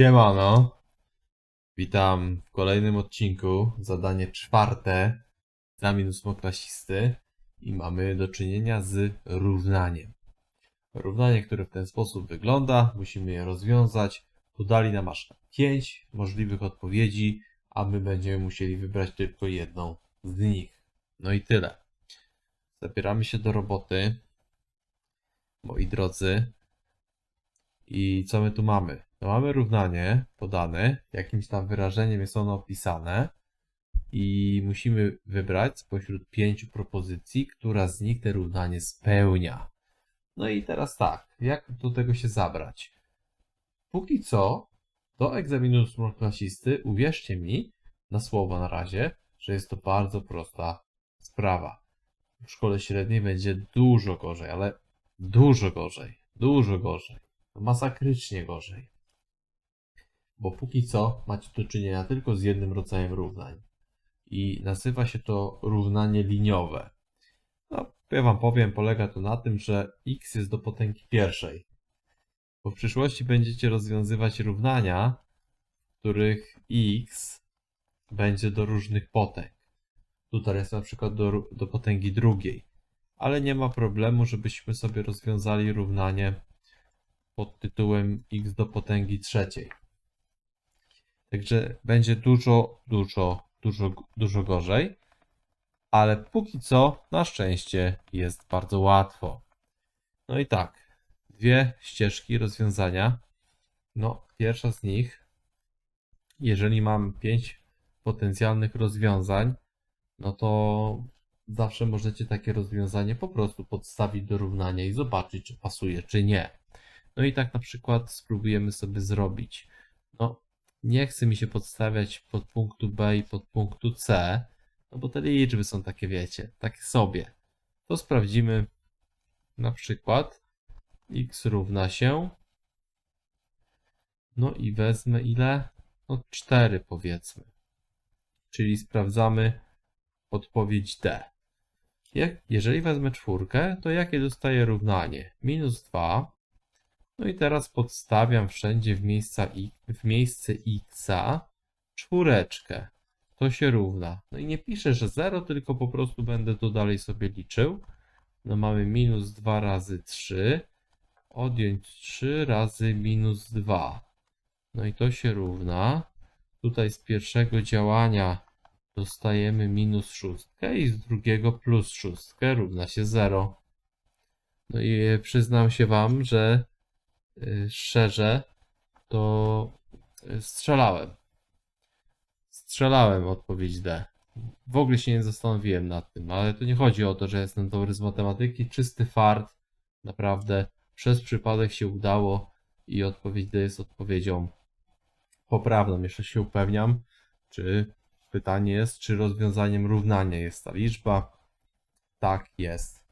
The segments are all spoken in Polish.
Siemano. Witam w kolejnym odcinku. Zadanie czwarte. Egzamin ósmoklasisty. I mamy do czynienia z równaniem. Równanie, które w ten sposób wygląda. Musimy je rozwiązać. Podali nam aż 5 możliwych odpowiedzi, a my będziemy musieli wybrać tylko jedną z nich. No i tyle. Zabieramy się do roboty. Moi drodzy. I co my tu mamy? No mamy równanie podane, jakimś tam wyrażeniem jest ono opisane i musimy wybrać spośród pięciu propozycji, która z nich te równanie spełnia. No i teraz tak, jak do tego się zabrać? Póki co, do egzaminu ósmoklasisty, uwierzcie mi, na słowo na razie, że jest to bardzo prosta sprawa. W szkole średniej będzie dużo gorzej, ale dużo gorzej, dużo gorzej masakrycznie gorzej. Bo póki co macie do czynienia tylko z jednym rodzajem równań. I nazywa się to równanie liniowe. No, ja wam powiem, polega to na tym, że x jest do potęgi pierwszej. Bo w przyszłości będziecie rozwiązywać równania, w których x będzie do różnych potęg. Tutaj jest na przykład do, do potęgi drugiej. Ale nie ma problemu, żebyśmy sobie rozwiązali równanie pod tytułem x do potęgi trzeciej. Także będzie dużo, dużo, dużo, dużo gorzej. Ale póki co, na szczęście, jest bardzo łatwo. No i tak, dwie ścieżki rozwiązania. No, pierwsza z nich, jeżeli mam pięć potencjalnych rozwiązań, no to zawsze możecie takie rozwiązanie po prostu podstawić do równania i zobaczyć, czy pasuje, czy nie. No i tak na przykład spróbujemy sobie zrobić. No, nie chce mi się podstawiać pod punktu B i pod punktu C, no bo te liczby są takie, wiecie, takie sobie. To sprawdzimy na przykład x równa się no i wezmę ile? No 4 powiedzmy. Czyli sprawdzamy odpowiedź D. Jak, jeżeli wezmę czwórkę, to jakie dostaję równanie? Minus 2 no i teraz podstawiam wszędzie w, miejsca i, w miejsce x czwóreczkę. To się równa. No i nie piszę, że 0, tylko po prostu będę to dalej sobie liczył. No mamy minus 2 razy 3. Odjąć 3 razy minus 2. No i to się równa. Tutaj z pierwszego działania dostajemy minus 6 i z drugiego plus 6 równa się 0. No i przyznam się Wam, że szczerze, to y, strzelałem. Strzelałem odpowiedź D. W ogóle się nie zastanowiłem nad tym, ale to nie chodzi o to, że jestem dobry z matematyki. Czysty fart. Naprawdę przez przypadek się udało i odpowiedź D jest odpowiedzią poprawną. Jeszcze się upewniam, czy pytanie jest, czy rozwiązaniem równania jest ta liczba. Tak jest.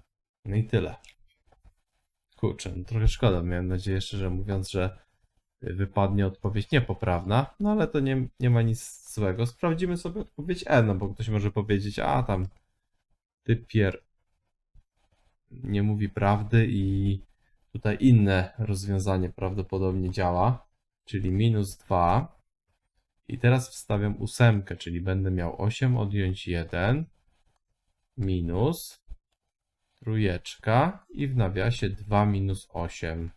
No i tyle. Kurczę, no trochę szkoda. Miałem nadzieję, szczerze mówiąc, że wypadnie odpowiedź niepoprawna, no ale to nie, nie ma nic złego. Sprawdzimy sobie odpowiedź E, no bo ktoś może powiedzieć, a tam typier nie mówi prawdy i tutaj inne rozwiązanie prawdopodobnie działa, czyli minus 2. I teraz wstawiam ósemkę, czyli będę miał 8 odjąć 1 minus trójeczka i w nawiasie 2 minus 8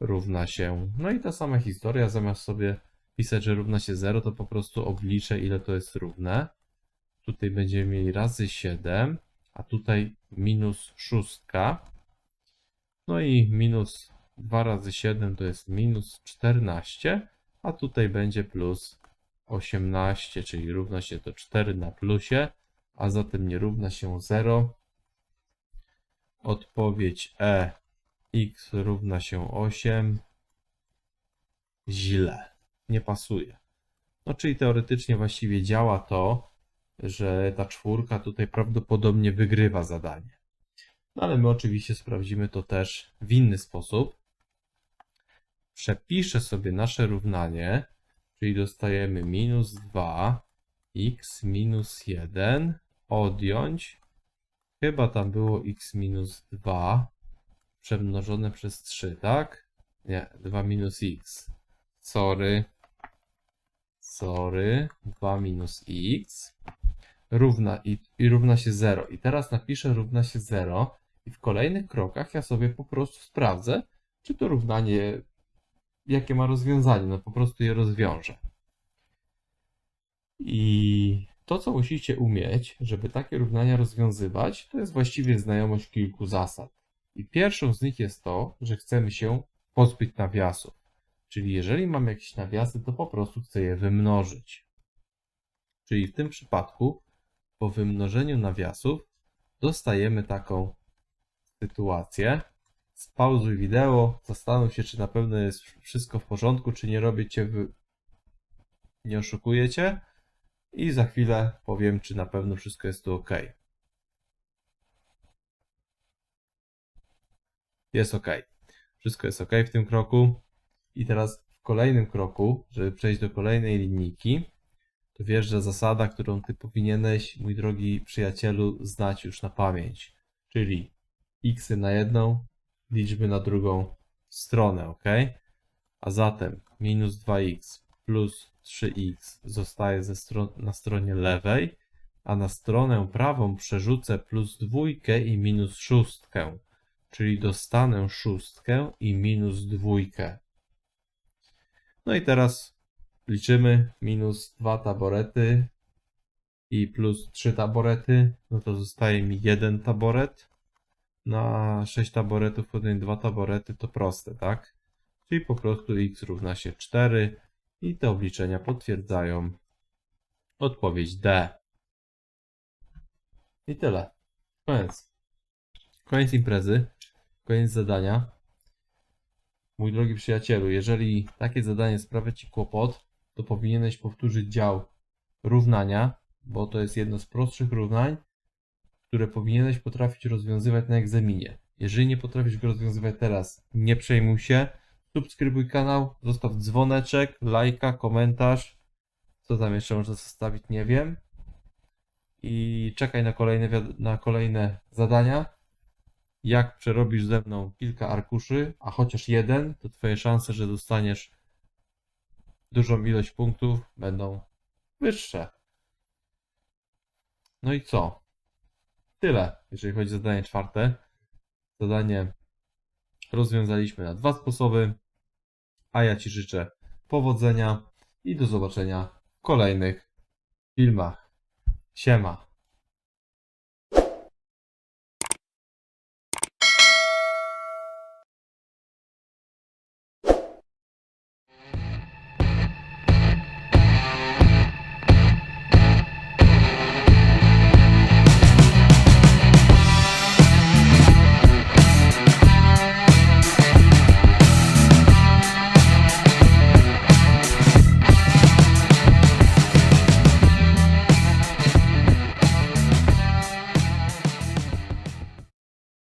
równa się. No i ta sama historia, zamiast sobie pisać, że równa się 0, to po prostu obliczę ile to jest równe. Tutaj będziemy mieli razy 7, a tutaj minus 6. No i minus 2 razy 7 to jest minus 14, a tutaj będzie plus 18, czyli równa się to 4 na plusie, a zatem nie równa się 0, Odpowiedź E. X równa się 8. Źle. Nie pasuje. No czyli teoretycznie właściwie działa to, że ta czwórka tutaj prawdopodobnie wygrywa zadanie. No ale my oczywiście sprawdzimy to też w inny sposób. Przepiszę sobie nasze równanie, czyli dostajemy minus 2 x minus 1 odjąć Chyba tam było x minus 2 przemnożone przez 3, tak? Nie, 2 minus x. sorry, sorry, 2 minus x równa i, i równa się 0. I teraz napiszę równa się 0 i w kolejnych krokach ja sobie po prostu sprawdzę, czy to równanie, jakie ma rozwiązanie. No po prostu je rozwiążę. I to, co musicie umieć, żeby takie równania rozwiązywać, to jest właściwie znajomość kilku zasad. I pierwszą z nich jest to, że chcemy się pozbyć nawiasów. Czyli jeżeli mam jakieś nawiasy, to po prostu chcę je wymnożyć. Czyli w tym przypadku po wymnożeniu nawiasów dostajemy taką sytuację. Spauzuj wideo, zastanów się, czy na pewno jest wszystko w porządku, czy nie robię cię, nie oszukuję cię. I za chwilę powiem, czy na pewno wszystko jest tu ok. Jest ok. Wszystko jest ok w tym kroku. I teraz w kolejnym kroku, żeby przejść do kolejnej linijki, to wjeżdża zasada, którą ty powinieneś, mój drogi przyjacielu, znać już na pamięć. Czyli x na jedną, liczby na drugą stronę, ok? A zatem minus 2x plus 3x zostaje stron na stronie lewej, a na stronę prawą przerzucę plus dwójkę i minus szóstkę, czyli dostanę szóstkę i minus dwójkę. No i teraz liczymy minus 2 taborety i plus 3 taborety, no to zostaje mi jeden taboret. Na 6 taboretów podjąć 2 taborety to proste, tak? Czyli po prostu x równa się 4 i te obliczenia potwierdzają odpowiedź D. I tyle. Koniec. Koniec imprezy. Koniec zadania. Mój drogi przyjacielu, jeżeli takie zadanie sprawia Ci kłopot, to powinieneś powtórzyć dział równania, bo to jest jedno z prostszych równań, które powinieneś potrafić rozwiązywać na egzaminie. Jeżeli nie potrafisz go rozwiązywać teraz, nie przejmuj się. Subskrybuj kanał, zostaw dzwoneczek, lajka, komentarz. Co tam jeszcze można zostawić, nie wiem. I czekaj na kolejne, na kolejne zadania. Jak przerobisz ze mną kilka arkuszy, a chociaż jeden, to twoje szanse, że dostaniesz dużą ilość punktów będą wyższe. No i co? Tyle, jeżeli chodzi o zadanie czwarte. Zadanie rozwiązaliśmy na dwa sposoby, a ja Ci życzę powodzenia i do zobaczenia w kolejnych filmach. Siema.